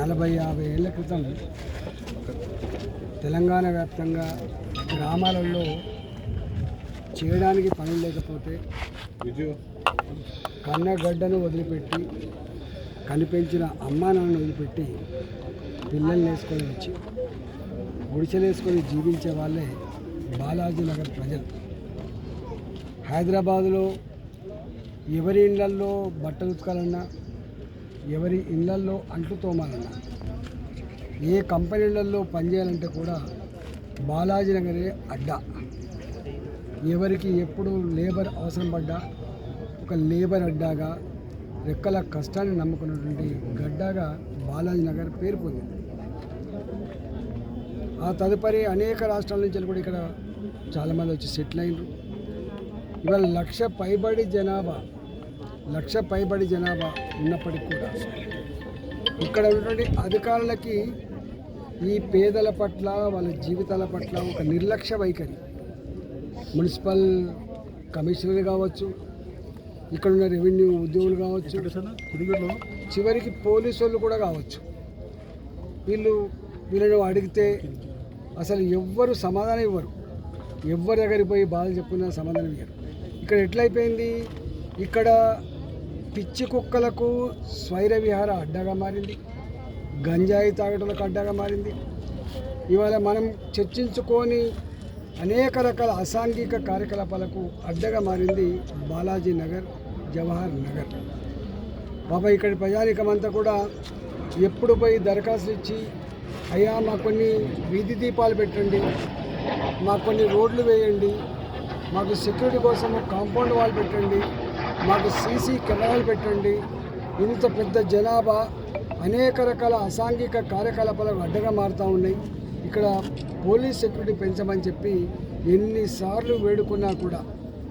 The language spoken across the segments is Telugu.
నలభై యాభై ఏళ్ళ క్రితం తెలంగాణ వ్యాప్తంగా గ్రామాలలో చేయడానికి పనులు లేకపోతే కన్నగడ్డను వదిలిపెట్టి కనిపెంచిన అమ్మా నాన్నను వదిలిపెట్టి పిల్లల్ని వేసుకొని వచ్చి గుడిసెలు వేసుకొని జీవించే వాళ్ళే బాలాజీ నగర్ ప్రజలు. హైదరాబాదులో ఎవరి ఇళ్ళల్లో బట్టలు ఉతకాలన్నా ఎవరి ఇళ్ళల్లో అంట్లు తోమాలన్నా ఏ కంపెనీలలో పనిచేయాలంటే కూడా బాలాజీ నగరే అడ్డా. ఎవరికి ఎప్పుడు లేబర్ అవసరం పడ్డా ఒక లేబర్ అడ్డాగా రెక్కల కష్టాన్ని నమ్ముకున్నటువంటి గడ్డాగా బాలాజీ నగర్ పేరు పొందింది. ఆ తదుపరి అనేక రాష్ట్రాల నుంచి కూడా ఇక్కడ చాలామంది వచ్చి సెటిల్ అయినారు. ఇవాళ లక్ష పైబడి జనాభా లక్ష పైబడి జనాభా ఉన్నప్పటికీ కూడా ఇక్కడ ఉన్నటువంటి అధికారులకి ఈ పేదల పట్ల వాళ్ళ జీవితాల పట్ల ఒక నిర్లక్ష్య వైఖరి. మున్సిపల్ కమిషనర్ కావచ్చు ఇక్కడ ఉన్న రెవెన్యూ ఉద్యోగులు కావచ్చు చివరికి పోలీసు వాళ్ళు కూడా కావచ్చు. వీళ్ళు వీళ్ళను అడిగితే అసలు ఎవ్వరు సమాధానం ఇవ్వరు. ఎవ్వరి దగ్గరికి పోయి బాధలు చెప్పుకున్నా సమాధానం ఇవ్వరు ఇక్కడ ఎట్లయిపోయింది? ఇక్కడ పిచ్చి కుక్కలకు స్వైర విహార అడ్డగా మారింది. గంజాయి తాగటలకు అడ్డగా మారింది. ఇవాళ మనం చర్చించుకొని అనేక రకాల అసాంఘిక కార్యకలాపాలకు అడ్డగా మారింది బాలాజీ నగర్ జవహర్ నగర్. పాప ఇక్కడి ప్రజానికమంతా కూడా ఎప్పుడు పోయి దరఖాస్తు ఇచ్చి అయ్యా మాకు కొన్ని వీధి దీపాలు పెట్టండి మాకు కొన్ని రోడ్లు వేయండి మాకు సెక్యూరిటీ కోసం కాంపౌండ్ వాల్ పెట్టండి మాకు సీసీ కెమెరాలు పెట్టండి. ఇంత పెద్ద జనాభా అనేక రకాల అసాంఘిక కార్యకలాపాలకు అడ్డగా మారుతూ ఉన్నాయి. ఇక్కడ పోలీస్ సెక్యూరిటీ పెంచమని చెప్పి ఎన్నిసార్లు వేడుకున్నా కూడా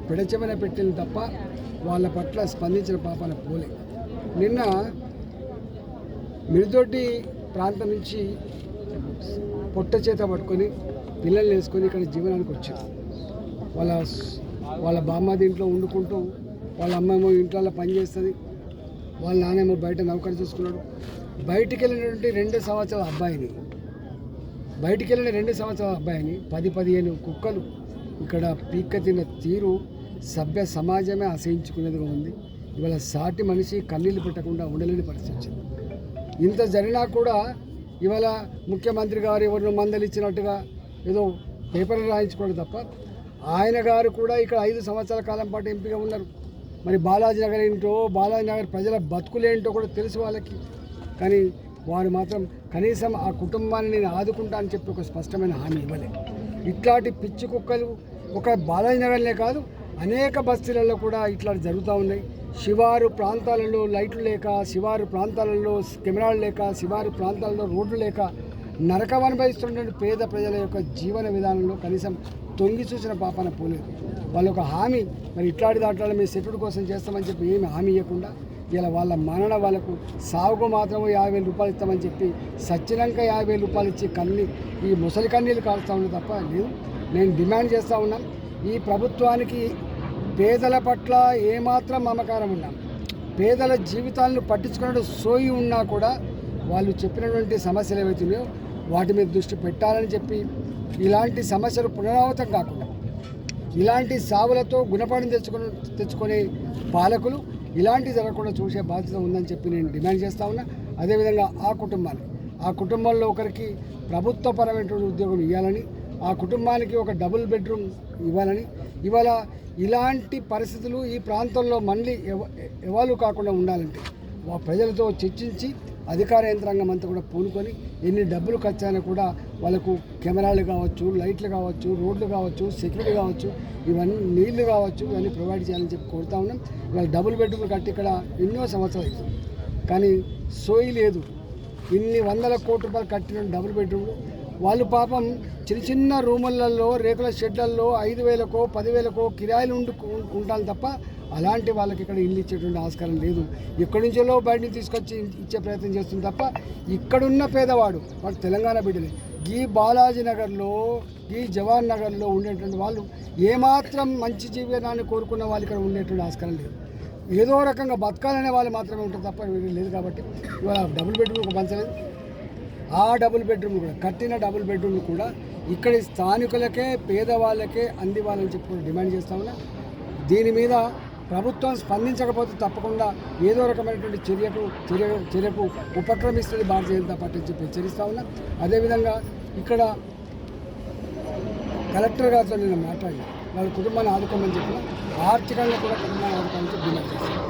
పిడచమన పెట్టింది తప్ప వాళ్ళ పట్ల స్పందించిన పాపన పోలే. నిన్న మిరుదొడ్డి ప్రాంతం నుంచి పొట్ట చేత పట్టుకొని పిల్లల్ని వేసుకొని ఇక్కడ జీవనానికి వచ్చారు. వాళ్ళ వాళ్ళ బామ్మ దీంట్లో వండుకుంటూ. వాళ్ళ అమ్మేమో ఇంట్లో పని చేస్తుంది. వాళ్ళ నాన్నేమో బయట నౌకరు చూసుకున్నాడు. బయటికి వెళ్ళినటువంటి రెండు సంవత్సరాల అబ్బాయిని బయటికి వెళ్ళిన రెండు సంవత్సరాల అబ్బాయిని పది పదిహేను కుక్కలు ఇక్కడ పీక్క తిన్న తీరు సభ్య సమాజమే అసహించుకునేదిగా ఉంది. ఇవాళ సాటి మనిషి కన్నీళ్ళు పెట్టకుండా ఉండలేని పరిస్థితి వచ్చింది. ఇంత జరిగినా కూడా ఇవాళ ముఖ్యమంత్రి గారు ఎవరినో మందలు ఇచ్చినట్టుగా ఏదో పేపర్లు రాయించుకోవడం తప్ప ఆయన గారు కూడా ఇక్కడ ఐదు సంవత్సరాల కాలం పాటు ఎంపిక ఉన్నారు. మరి బాలాజీ నగర్ ఏంటో బాలాజీ నగర్ ప్రజల బతుకులేంటో కూడా తెలుసు వాళ్ళకి. కానీ వారు మాత్రం కనీసం ఆ కుటుంబాన్ని నేను ఆదుకుంటా అని చెప్పి ఒక స్పష్టమైన హామీ ఇవ్వలేదు. ఇట్లాంటి పిచ్చి కుక్కలు ఒక బాలాజీ నగర్లే కాదు అనేక బస్తీలలో కూడా ఇట్లా జరుగుతూ ఉన్నాయి. శివారు ప్రాంతాలలో లైట్లు లేక శివారు ప్రాంతాలలో కెమెరాలు లేక శివారు ప్రాంతాలలో రోడ్లు లేక నరకం అనుభవిస్తున్నటువంటి పేద ప్రజల యొక్క జీవన విధానంలో కనీసం తొంగి చూసిన పాపన పోలేదు. వాళ్ళ ఒక హామీ మరి ఇట్లాంటి దాంట్లో మేము సెక్యూరిటీ కోసం చేస్తామని చెప్పి ఏమి హామీ ఇవ్వకుండా ఇలా వాళ్ళ మరణ వాళ్ళకు సాగుకు మాత్రం యాభై వేల రూపాయలు ఇస్తామని చెప్పి సచ్చినాక యాభై వేల రూపాయలు ఇచ్చి కన్ని ఈ ముసలి కన్నీళ్ళు కాలుస్తూ ఉన్నా తప్ప లేదు. నేను డిమాండ్ చేస్తూ ఉన్నాం. ఈ ప్రభుత్వానికి పేదల పట్ల ఏమాత్రం మమకారం ఉన్నాం పేదల జీవితాలను పట్టించుకున్నట్టు సోయి ఉన్నా కూడా వాళ్ళు చెప్పినటువంటి సమస్యలు ఏవైతున్నాయో వాటి మీద దృష్టి పెట్టాలని చెప్పి ఇలాంటి సమస్యలు పునరావృతం కాకుండా ఇలాంటి సావులతో గుణపాఠం తెచ్చుకుని తెచ్చుకునే పాలకులు ఇలాంటి జరగకుండా చూసే బాధ్యత ఉందని చెప్పి నేను డిమాండ్ చేస్తా ఉన్నా. అదేవిధంగా ఆ కుటుంబాన్ని ఆ కుటుంబంలో ఒకరికి ప్రభుత్వపరమైనటువంటి ఉద్యోగం ఇవ్వాలని ఆ కుటుంబానికి ఒక డబుల్ బెడ్రూమ్ ఇవ్వాలని ఇవాళ ఇలాంటి పరిస్థితులు ఈ ప్రాంతంలో మళ్ళీ ఎవ- ఎవాలు కాకుండా ఉండాలంటే ప్రజలతో చర్చించి అధికార యంత్రాంగం అంతా కూడా పూనుకొని ఎన్ని డబ్బులు ఖర్చైనా కూడా వాళ్ళకు కెమెరాలు కావచ్చు లైట్లు కావచ్చు రోడ్లు కావచ్చు సెక్యూరిటీ కావచ్చు ఇవన్నీ నీళ్ళు కావచ్చు ఇవన్నీ ప్రొవైడ్ చేయాలని చెప్పి కోరుతా ఉన్నాం. ఇవాళ డబుల్ బెడ్రూమ్ కట్టి ఇక్కడ ఎన్నో సంవత్సరాలు అవుతుంది కానీ సోయి లేదు. ఇన్ని వందల కోట్ల రూపాయలు కట్టిన డబుల్ బెడ్రూమ్ వాళ్ళు పాపం చిన్న చిన్న రూములలో రేకుల షెడ్లలో ఐదు వేలకో పదివేలకో కిరాయిలు ఉండు ఉంటాను తప్ప అలాంటి వాళ్ళకి ఇక్కడ ఇల్లు ఇచ్చేటువంటి ఆస్కారం లేదు. ఎక్కడి నుంచో బయట నుంచి తీసుకొచ్చి ఇచ్చే ప్రయత్నం చేస్తుంది తప్ప ఇక్కడున్న పేదవాడు వాడు తెలంగాణ బిడ్డలే. ఈ బాలాజీ నగర్లో ఈ జవాన్ నగర్లో ఉండేటువంటి వాళ్ళు ఏమాత్రం మంచి జీవనాన్ని కోరుకున్న వాళ్ళు ఇక్కడ ఉండేటువంటి ఆస్కారం లేదు. ఏదో రకంగా బతకాలనే వాళ్ళు మాత్రమే ఉంటారు తప్ప లేదు కాబట్టి ఇవాళ డబుల్ బెడ్రూమ్ పంచలేదు ఆ డబుల్ బెడ్రూమ్ కూడా కట్టిన డబుల్ బెడ్రూమ్ కూడా ఇక్కడి స్థానికులకే పేదవాళ్ళకే అందివ్వాలని చెప్పి డిమాండ్ చేస్తా ఉన్నా. దీని మీద ప్రభుత్వం స్పందించకపోతే తప్పకుండా ఏదో రకమైనటువంటి చర్యకు చర్య చర్యకు ఉపక్రమిస్తుంది భారతీయ జనతా పార్టీ అని చెప్పి హెచ్చరిస్తా ఉన్నా. అదేవిధంగా ఇక్కడ కలెక్టర్ గారితో నేను మాట్లాడి వాళ్ళ కుటుంబాన్ని ఆదుకోమని చెప్పిన ఆర్థికంగా కూడా కుటుంబాన్ని ఆదుకోమని చెప్పి డిమాండ్ చేస్తాను